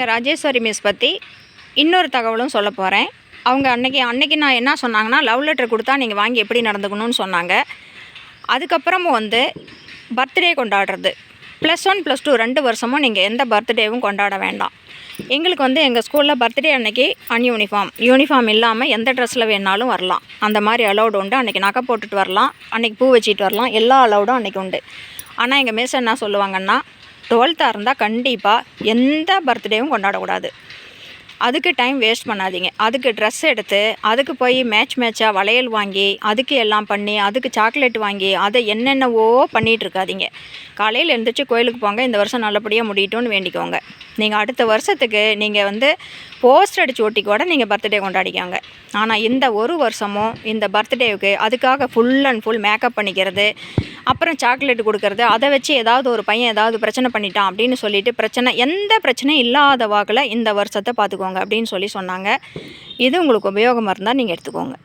எங்கள் ராஜேஸ்வரி மிஸ் பற்றி இன்னொரு தகவலும் சொல்ல போகிறேன் அவங்க அன்றைக்கி அன்றைக்கி நான் என்ன சொன்னாங்கன்னா லவ் லெட்டர் கொடுத்தா நீங்கள் வாங்கி எப்படி நடந்துக்கணும்னு சொன்னாங்க. அதுக்கப்புறமும் வந்து பர்த்டே கொண்டாடுறது. ப்ளஸ் ஒன் ப்ளஸ் டூ ரெண்டு வருஷமும் நீங்கள் எந்த பர்த்டேவும் கொண்டாட வேண்டாம். எங்களுக்கு வந்து எங்கள் ஸ்கூலில் பர்த்டே அன்னைக்கு அன்யூனிஃபார்ம் யூனிஃபார்ம் இல்லாமல் எந்த ட்ரெஸ்ஸில் வேணாலும் வரலாம். அந்த மாதிரி அலௌடு உண்டு. அன்றைக்கி நகை போட்டுட்டு வரலாம். அன்றைக்கி பூ வச்சுட்டு வரலாம். எல்லா அலௌடும் அன்றைக்கி உண்டு. ஆனால் எங்கள் மிஸ் என்ன சொல்லுவாங்கன்னா டுவெல்த்தாக இருந்தால் கண்டிப்பாக எந்த பர்த்டேவும் கொண்டாடக்கூடாது. அதுக்கு டைம் வேஸ்ட் பண்ணாதீங்க. அதுக்கு ட்ரெஸ் எடுத்து அதுக்கு போய் மேட்ச் மேட்சாக வளையல் வாங்கி அதுக்கு எல்லாம் பண்ணி அதுக்கு சாக்லேட் வாங்கி அதை என்னென்னவோ பண்ணிகிட்ருக்காதீங்க காலையில் எழுந்திரிச்சு கோயிலுக்கு போங்க. இந்த வருஷம் நல்லபடியாக முடியட்டும்னு வேண்டிக்கோங்க. நீங்கள் அடுத்த வருஷத்துக்கு நீங்கள் வந்து போஸ்டர் அடிச்சு ஒட்டி கூட நீங்கள் பர்த்டே கொண்டாடிக்காங்க. ஆனால் இந்த ஒரு வருஷமும் இந்த பர்த்டேவுக்கு அதுக்காக ஃபுல் அண்ட் ஃபுல் மேக்கப் பண்ணிக்கிறது அப்புறம் சாக்லேட் கொடுக்கறது அதை வச்சு ஏதாவது ஒரு பையன் ஏதாவது பிரச்சனை பண்ணிட்டான் அப்படின்னு சொல்லிட்டு பிரச்சனை எந்த பிரச்சனையும் இல்லாத வாக்கில் இந்த வருஷத்தை பார்த்துக்கோங்க அப்படின்னு சொல்லி சொன்னாங்க. இது உங்களுக்கு உபயோகமாக இருந்தால் நீங்கள் எடுத்துக்கோங்க.